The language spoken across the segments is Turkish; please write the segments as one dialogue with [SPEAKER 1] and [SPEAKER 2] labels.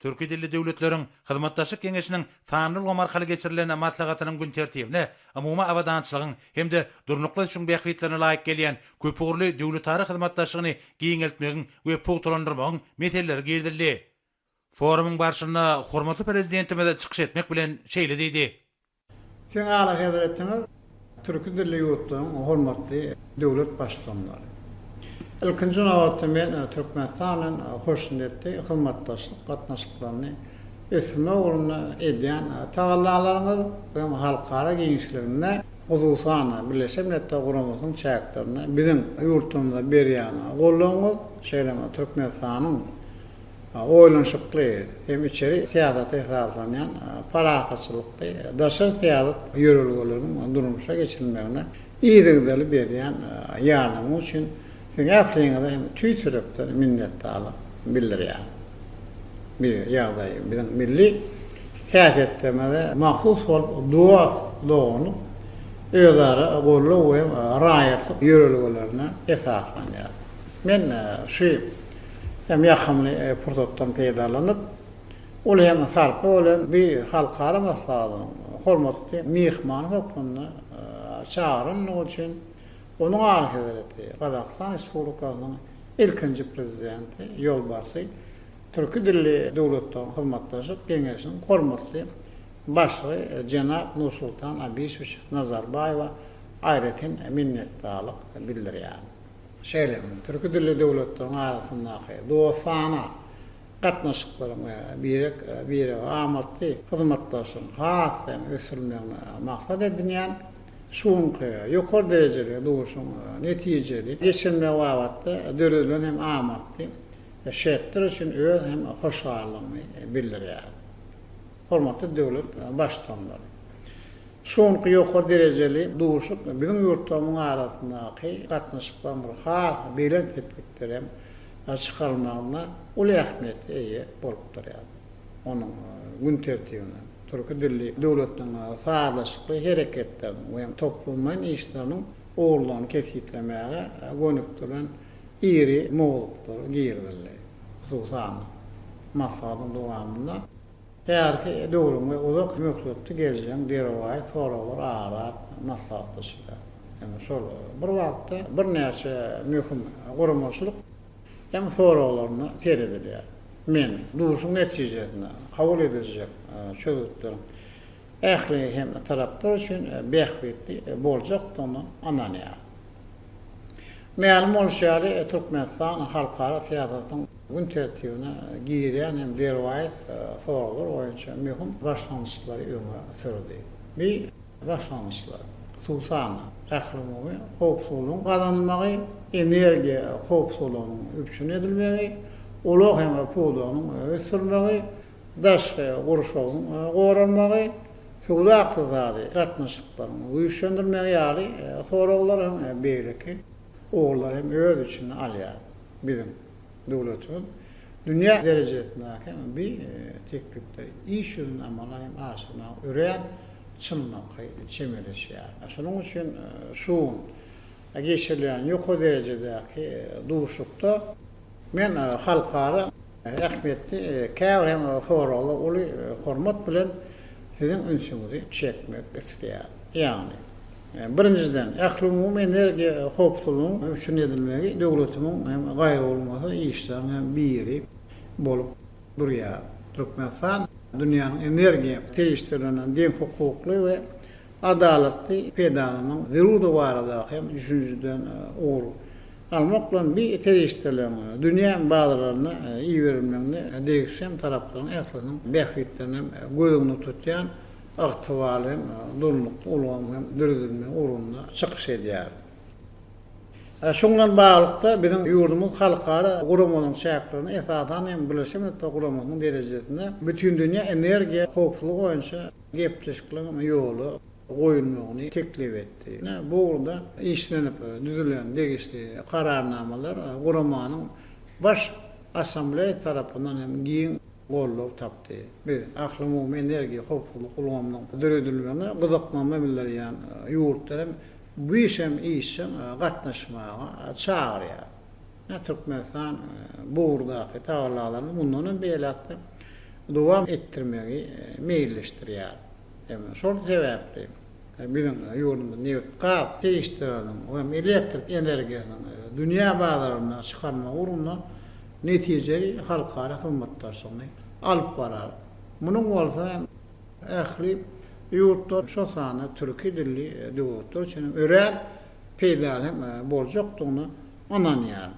[SPEAKER 1] Türk dilli döwletlerin hyzmatdaşlyk kengeşiniň tanrı gomarkaly geçirilen maslahatynyň gün tertibine, umumy awadançylygyň hem de durnukly üçin beýhwitlerine laýyk gelýän köpürli döwletary hyzmatdaşlygyny giňeltmegiň we pogtrondirmagyň meselleri girdildi. Forumyň barşyna hormatly prezidentimiz çykyş etmek bilen şeýle diýdi.
[SPEAKER 2] Sen ala hedretiniz Türk dilli ýurtlaryň hormatly döwlet başlanlary. İlkinci navbatda men e, Türkmenistan'ın hoşnetli hizmetdaşlık gatnaşyklaryny esme uruna edýän e, tagallalaryňyz we halkara giňişlerine huzusan Birleşik Milletler Guramynyň çäklerini bizim yurtumyzda berýän gollaňyz şeýleme Türkmenistanyň oýlanşykly hem içeri siýasat esaslanan parahatçylykly daşa siýasat ýörelgelerini durmuşa geçirilmegine iýdigdeli berýän ýardamy üçin siň aklyňyzda hem tüýsürekler minnetdarlyk bildirýär. Bir ýagdaý bizim milli häsiýetlemede mahsus bolup dua dogunu özara gollu we raýatlyk ýörelgelerine esaslanýar. Men şu hem yakımlı purtottan peydalanyp ol hem sarpy olan bir halkara maslahatyny hormatly mihman hukmuna çağırın üçin onu arhyzlety Gazakistan Respublikasynyň ilkinji prezidenti ýolbasy Türkü dilli döwletden hyzmatdaşyk geňeşiniň hormatly başly Jenap Nursultan Abişowicz Nazarbayewa aýratyn minnetdarlyk bildirýär. Şeýle Türkü dilli döwletden arasyndaky dostana gatnaşyklaryň birek biri amatly hyzmatdaşyň has hem ösürmegine maksat edilýän şuňky ýokary derejeli duşun netijeli geçirme wagtda döwletden hem amatly şeýtler üçin öz hem hoşgalygyny bildirýär. Hormatly döwlet başdanlary Şoňky ýokary derejeli duşup bizim ýurtlarymyň arasyndaky gatnaşyklaryň bir ha bilen tepkikler hem çykarylmagyna uly ähmiýet eýe bolup durýar. Onuň gün tertibine türkü dilli döwletiniň sağlaşykly hereketlerini we toplumyň işleriniň oğurlaryny kesitlemäge gönükdiren iri moğulluklar giýirdiler. Hususan masadyň dowamında Eğer doğrum ve uzak möhletli geleceğim diravay soralar ağlar maslahatlaşıda. Yani şol bir vaqtda bir näçe möhüm guramaşlyk hem soralarını seyrediler. Men duşun netijesinde kabul edilecek çözütlerim. Ähli hem taraplar üçin behbetli boljak onu ananya. Ma'lum bolşary Türkmenistan halkara siýasatyň gün tertibine giýiren hem derwayt soralar oýunça mühim başlanýşlary öňe sürdi. Bir başlanýşlar. Sultan ählimumy howpsuzlygyň gazanylmagy, energiýa howpsuzlygynyň üçin edilmegi, ulaq hem pulanyň ösürmegi, daşky guruşagyň goranmagy, Suda aqtizadi gatnaşyklaryny güýçlendirmegi ýaly soralar hem beýleki oğullar hem öz için alýar bizim döwletimiz dünya derejesindäki bir e, teklipler iş ýoluna amala hem aşyna ören çynlaky çemeleşýär. Şonuň üçin e, şu geçirilen ýokary derejedäki duşukda men e, halkara ähmiýetli käwr hem soraly uly hormat bilen sizin ünsüňizi çekmek isleýär. Ýagny Birinciden, ähli energiýa hopsuzlygyny üçin edilmegi döwletimiň hem gaýry bolmasy işleriň hem biri bolup durýar. Türkmenistan dünýäniň energiýa terişleriniň den hukukly we adalatly pedanynyň zerurdy barada hem düşünjeden ol. Almak bilen bir terişleriniň dünýä bazalaryna iyi verilmegini degişen taraplaryň ähliniň behbetlerini gözüňde tutýan aktivalin durluk ulgam hem dürdülme urunna çıkış edýär. Şoňdan baglyqda bizim ýurdumyz halkara guramanyň çäklaryny esasan hem Birleşik Milletler guramanyň derejesinde bütün dünýä energiýa howpsuzlygy boýunça gepleşiklik ýoly goýulmagyny teklip etdi. Ne burada işlenip düzülen degişli kararnamalar guramanyň baş assambleýa tarapyndan hem giň gollop tapdy. Bir ahlymyň energiýa howpsuzlyk ulgamynyň döredilmegine gyzyklanma bildirýän ýurtlarym bu işem işem gatnaşmaga çağırýar. Ne Türkmenistan bu urdaky tagallalaryny bundan beýlekde dowam etdirmegi e, meýilleşdirýär. Hem şol sebäpli e, bizim ýolumyz newt gap teýişdirenin we elektrik energiýasyny e, dünýä bazaryna çykarma urunda netijeli halkara hyzmatdaşlygyny alyp barar. Munyň bolsa ähli ýurtda şo sany türki dilli döwletler üçin ören peýdal hem boljokdygyny ananýar.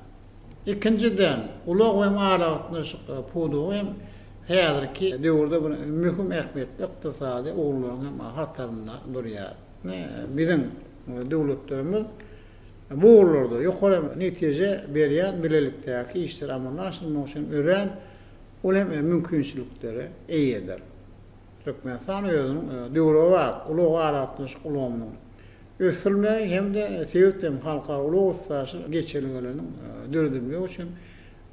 [SPEAKER 2] İkinciden ulaq we ma'ragatny pudu hem häzirki döwürde bu mühim ähmiýetli ykdysady oglaryň hem hatarynda durýar. Ne bizim döwletlerimiz bu urlarda ýokary netije berýän bilelikdäki işler amallaşdyrmak üçin ören ulem mümkinçilikleri eýedir. Türkmenistan özüniň döwre wagt ulaq aratny ulanyň ösülme hem de sevdim halka ulu ustaşı geçirilmelerinin dördülmüyor için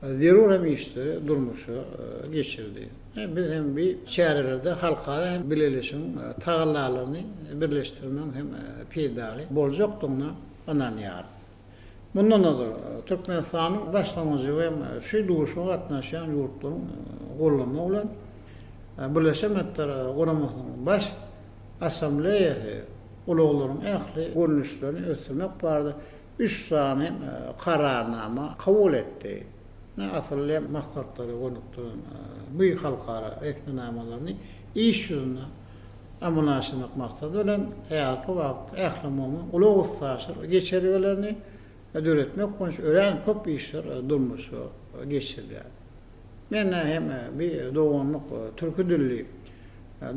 [SPEAKER 2] hem işleri durmuşu e, geçirdi. Hem biz hem bir çevrelerde halkara hem birleşim tağlarlarını birleştirmenin hem peydali bolcoktuğuna ananıyarız. Bundan da Türkmenistan'ın başlangıcı ve şu duruşu katnaşan yurtların kollama olan Birleşen Milletler Kuraması'nın baş asambleyesi uluglaryň ähli görnüşlerini ötürmek bardy. Üç tane e, kararnama kabul etdi. Ne asıl maksatları konukturun bu halkara resminamalaryny iş ýoluna amulaşmak maksadı bilen hayatı wagt ähli mumu ulug ustaşyr geçerýärlerini ödüretmek konuş. Ören köp işler e, durmuşy geçirýär. Men hem bir doğanlık türkü dilli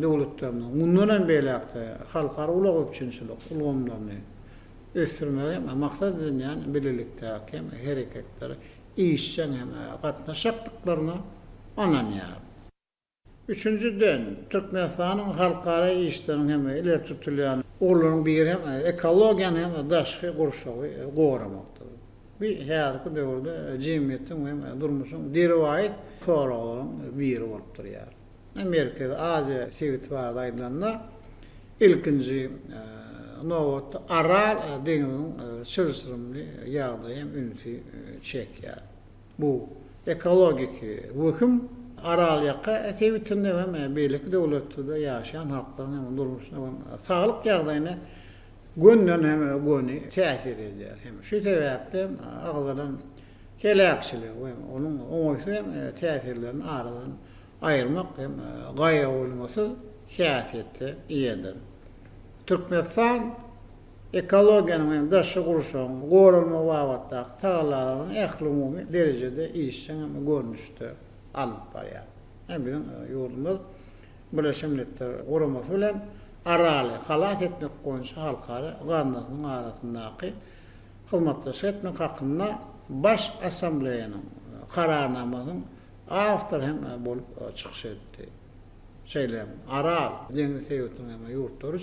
[SPEAKER 2] döwletlerine mundan beýlekde halkara ulak öpçünçilik ulgamlaryny ösdürmegi maksat edilýän bilelikdäki hem hereketleri işçen hem gatnaşyklyklaryna ananýar. Üçüncüden Türkmenistanyň halkara işleriň hem iler tutulýan urlaryň biri hem ekologiýany hem daşky gurşagy goramakdyr. Bir häzirki döwürde jemgyýetiň hem durmuşyň derewayt soraglaryň biri bolup durýar. Amerika'da Azya sevit var aydınlanma. İlkinci e, Novot Aral e, denizinin e, çırısırımlı yağdayım ünfi e, çek ya. Bu ekologik vühüm Aral yaka sevitinde ve beylik devlette de yaşayan halkların hem durmuşuna hem sağlık yağdayına günden hem gönü tesir eder. Hem şu sebeple ağların kelakçılığı ve onun omoysa hem tesirlerini aradan ayırmak hem e, gaye olması siyasette iyidir. Türkmenistan ekologiyanın daşı kuruşun, gorulma vavatda tağlarının ehlumumi derecede iyişsen hem görünüştü alıp var ya. Hem bizim e, yurdumuz Birleşmiş Milletler koruması bilen arali halat etmek konusu halkara gandasının arasındaki hizmetdaşı etmek hakkında baş asambleyanın kararnamasının Aftar hem bolup çıkış etdi. Şeylem, Aral, deniz seviyetin hem yurtlar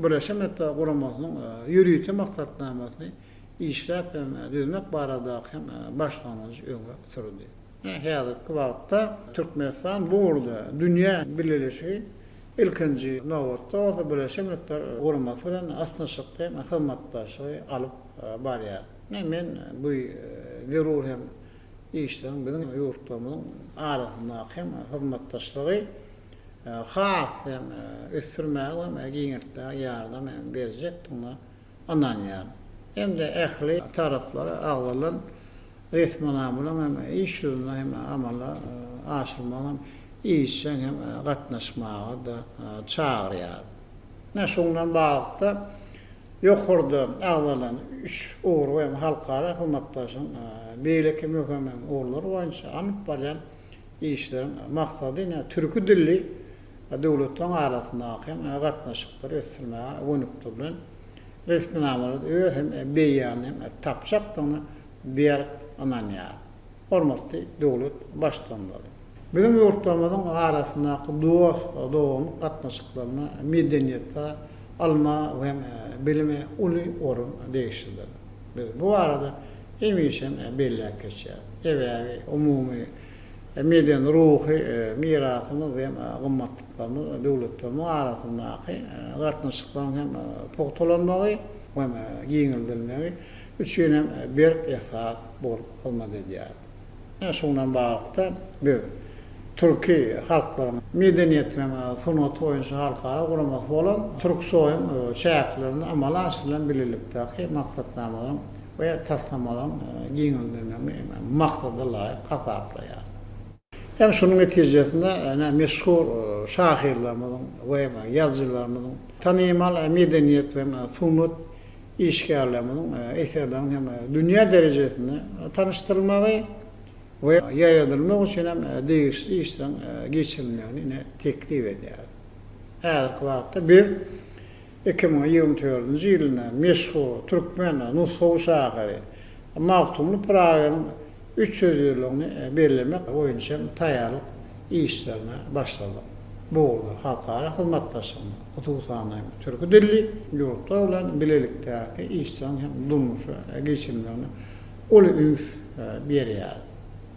[SPEAKER 2] üçün Birleşen Milletler Kuramasının yürüyütü maksatnamasını işlep hem düzmek barada hem başlanıcı öňe sürdü. Häzirki wagtda Türkmenistan bu urda dünya birleşigi ilkinji nowatda o Birleşen Milletler Kuraması bilen asnaşykda hem hyzmatdaşygy alyp barýar. Men bu zerur hem işlerin bizim yurtlarımızın arasında hem hizmetdaşlığı üstürmeye ve giyinlikte yardım hem verecek buna anan yani. Hem de ehli tarafları ağlanan resmen amulan hem iş yoluna hem amala aşırmalan işten hem katnaşmaya da çağırıyor. Ne sonundan bağlıkta Yokurda ağlanan üç uğur ve halkara hizmetdaşın beýleki möhüm uğurlar boýunça anyp barýan işlerin maksady ne türkü dilli döwletler arasynda hem gatnaşyklar ösdürmäge wonukdur bilen resmi namary ö hem beýan hem tapçakdyny bir ananýar. Hormatly döwlet başdanlary. Bizim ýurtlarymyzyň arasynda dost, dowum gatnaşyklaryna medeniýetde alma we bilime uly orun değiştirdi. Bu arada emişem belli geçer. Evi umumi meden ruhi mirasımız ve gımmatlıklarımız devletlerimiz arasındaki gatnaşıkların hem poktolanmağı ve giňildilmegi üçün hem bir esas bolup olmadı diýär. Ne şundan bagda biz Türkiye halklarının medeniyet ve sunat oyuncu halkara kurulmak olan Türk soyun şäherlerini amala aşyrylan bilelikdäki maksatnamalaryn we taslamalaryn giňildirmegi maksady laýyk kasaplar. Hem şunun netijesinde yani meşhur e, şahirlerimizin ve yazıcılarımızın tanımal medeniyet ve sunut işgärlerimizin e, eserlerinin hem dünya derecesinde tanıştırılmalı ve yaratılmak için hem değişli işten e, geçirilmelerini teklif eder. Her vakitte bir 2024 yılında meşhur Türkmen Nusow şahiri Maftumlu Praga'nın 300 yılını belirlemek oyuncu tayarlık işlerine başladı. Bu oldu halkara hizmetdaşlığı, kutusanayım, Türkü dilli yurtlar olan bilelikteki işlerin hem durmuşu geçilmelerini ulu üns bir yer.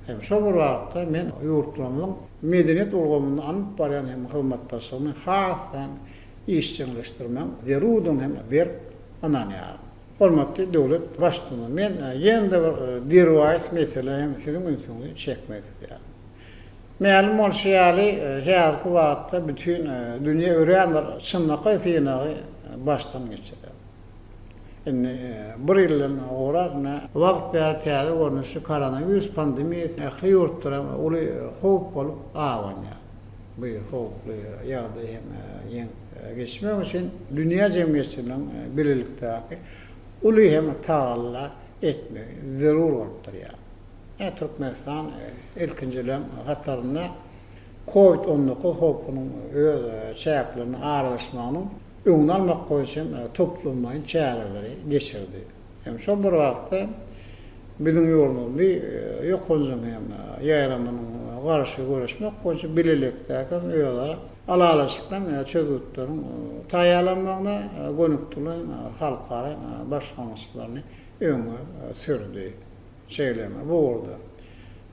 [SPEAKER 2] Hem şu bir vakitte men yurtlarımın medeniyet olgamını anıp barayan hem hizmetdaşlığını hasan işçileştirmem, zerudun hem bir anan yarım. Hormatly döwlet başlygyny men ýene-de bir dirwayt mesele hem sizin ünsüňizi çekmek isleýär. Ma'lum bolşýaly häzirki wagtda bütün dünýä öýrenler çynlaky synagy başdan geçirir. Indi bir ýyldan oğrarna wagt bertäze görnüşi koronavirus pandemiýasy ähli ýurtlara uly howp bolup awanýar. Bu howply ýagda hem geçmek için dünya cemiyetçiliğinin birlikte hem taalla etme zerur olupdur ya. E Türkmenistan ilkincilen hatarına Covid-19 hopunun öz çayaklarının ağırlaşmanın öňüne almak için toplummayın çareleri geçirdi. Hem şu bir vakti bizim yolumuz bir yok onzun hem yayramının karşı görüşmek için bililikte hem üyeleri alalaşıktan çözütlerin tayalanmağına gönüktülün halkara başlamaslarını öňe sürdü. Söyleme bu oldu.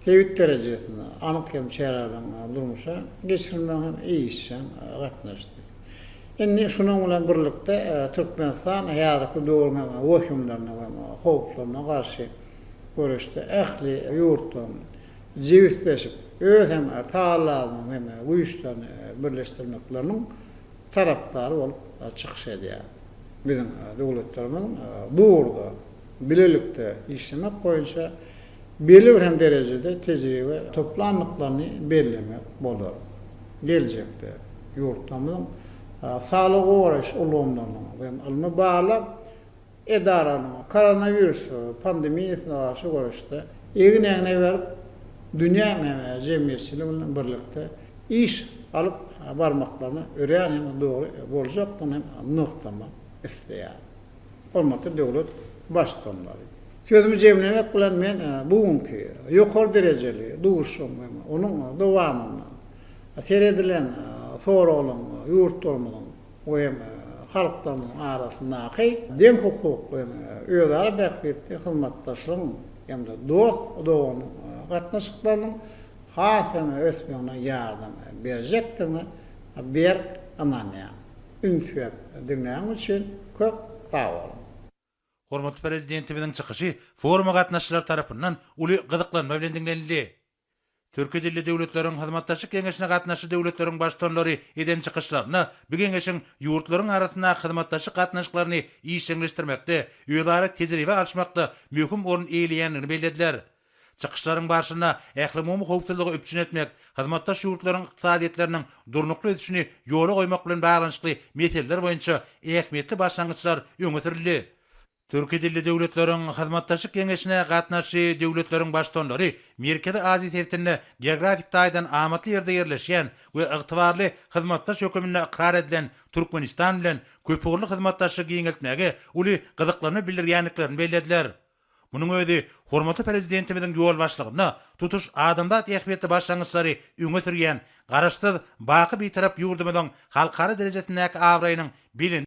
[SPEAKER 2] Sevit derecesinde anık hem çeyreden durmuşa geçirilmeyen hem iyi işten katlaştı. Indi şunun bilen birlikde Türkmenistan hayatı doğru hem vahimlerine ve hoplarına karşı görüştü. Ehli yurtun civitleşip öz hem taallaryny hem bu işlerini birleştirmeklerinin taraftarı olup çıkış ediyor. Bizim devletlerimizin bu uğurda bilelikte işlemek boyunca belli hem derecede tecrübe toplanlıklarını belirlemek olur. Gelecekte yurtlarımızın sağlık uğraş olumlarını ve alını bağlı edaranın koronavirüs pandemiyasına karşı uğraştı. Egin verip dünya cemiyetçiliğiyle birlikte iş alıp barmaklarını öreyen hem doğru bolacak hem nıhtama isteyen. Olmakta devlet baştonları. Sözümü cemlemek bilen men bugünkü yukarı dereceli duşum onun devamını seyredilen sorolun yurtlarımızın o hem halklarının arasındaki den hukuk üyeleri bekletti hizmetdaşlığın hem de dost doğunun katnaşıklarının haseme ösmeğine yardım verecektiğini bir ananya. Ünsüyep dinleyen için köp sağ olun.
[SPEAKER 1] Hormatly prezidentimiziň çykyşy foruma gatnaşçylar tarapyndan uly gyzyklanma bilen dinlenildi. Türkiýe dilli döwletleriň hyzmatdaşlyk keňeşine gatnaşy döwletleriň başdanlary eden çykyşlaryna bu keňeşiň ýurtlaryň arasynda hyzmatdaşlyk gatnaşyklaryny işleňleşdirmekde, üýelary tejribe alşmakda möhüm orun eýleýänini bellädiler. Çykyşlaryň başyna ähli howpsuzlygy öpçün etmek, hyzmatdaş ýurtlaryň ykdysadyetleriniň durnukly ötüşini ýola goýmak bilen baglanyşly meseleler boýunça ähmiýetli başlangyçlar öňe sürildi. Türkiýe dilli döwletleriň hyzmatdaşlyk keňeşine gatnaşy döwletleriň başdanlary Merkezi Aziýa tertinde geografik daýdan amatly ýerde ýerleşýän we ygtybarly hyzmatdaş hökümine ikrar edilen Türkmenistan bilen köpügürli hyzmatdaşlyk ýeňeltmäge uly gyzyklanyp bildirýänliklerini bellädiler. Munun özi hormatly prezidentimiziň ýol başlygyna tutuş adamdat ähmiýetli başlangyçlary öňe sürýän garaşsyz baky bir tarap ýurdumyzyň halkara derejesindäki awraýynyň bilin